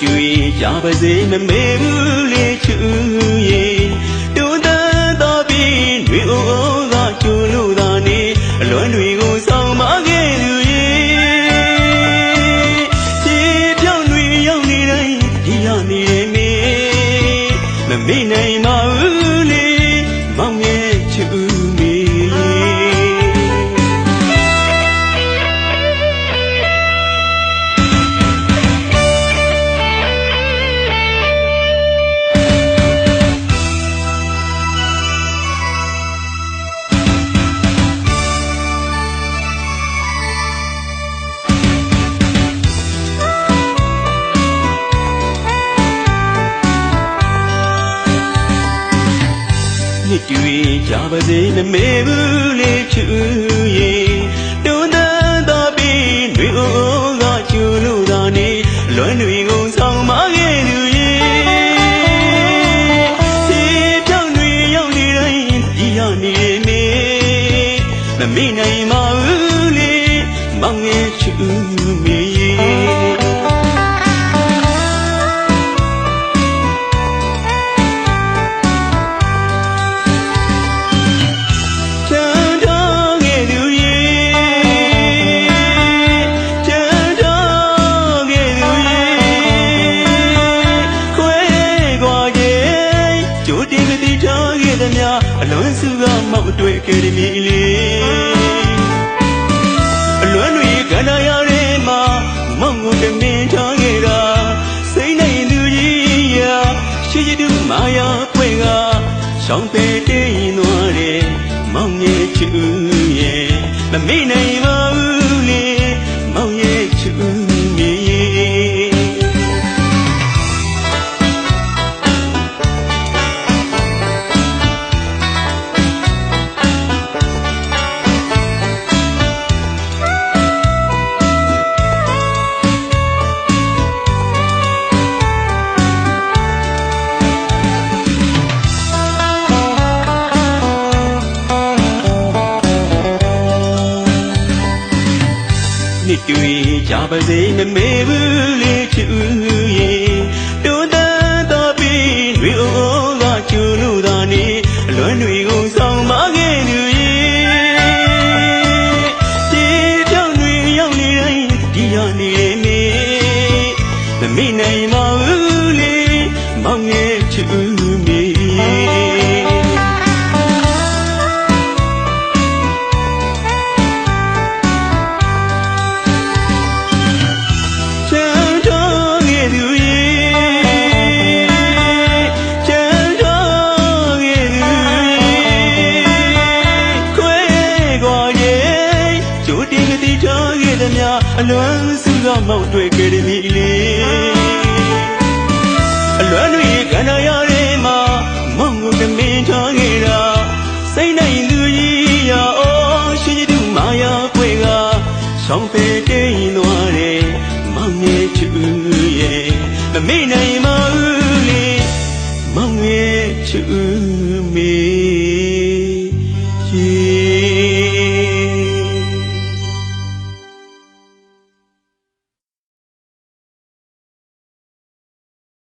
တူရင်ကြပါစေမမေဘူးလေချူရဲ့တူတန်တော်ပြီးတွေအိုအိုကကျူလို့သာနေအလွန်တွေကိုဆောင်မခဲ့သူရဲ့ဒီပြောင်းတွေရောက်နေတိုင်းဒီလာနေတယ်မေမမေ့နိုင်ပါ နှစ်တူရင်ကြပါစေမမေ့ဘူးလေချူရဲ့တွန်းတန်းတော်ပြီးတွေအိုအိုကကျူလို့သာနေလွမ်းတွေကိုဆောင်မခဲ့သူရဲ့ဒီပြောင်းတွေရောက်နေတိုင်းဒီရနေမေမမေ့နိုင်ပါဘူးလေမောင်ရဲ့ချူမေ ကမောက်တွေ့ခဲ့သည်မီလေးအလွန်တွေကန္နာရရဲမှာမောင်ကိုတမင်ထားခဲ့တာစိတ်နိုင်သူကြီးရာရှိရှိတူမာယာဖွင့်ကရှောင်းပေတင်းရင်သွားတယ်မောင်ရဲ့ချူရဲ့မမေ့နိုင်ပါ နှစ်တူရင်ကြပါစေမမေ့ဘူးလေချူရဲ့တွန်းတန်းတော်ပြီးတွေအိုအိုကချူလို့သာနေအလွမ်းတွေကိုဆောင်မခဲ့သူရဲ့ဒီပြောင်းတွေရောက်နေတိုင်းဒီရနေမေမမေ့နိုင်ပါ အလွမ်းစုကမောက်တွေ့ခဲ့သည်မီလေးအလွမ်းတွေကန္နာရရဲမှာမောင်ကိုတမင်ထားခဲ့တာစိတ်နိုင်သူကြီးရာအော်ရှိရှိတူမာယာဖွေကဆောင်ပေတင်းရင်သွားတယ်မောင်ရဲ့ချူရဲ့မမေ့နိုင်ပါဘူးလေမောင်ရဲ့ချူမေ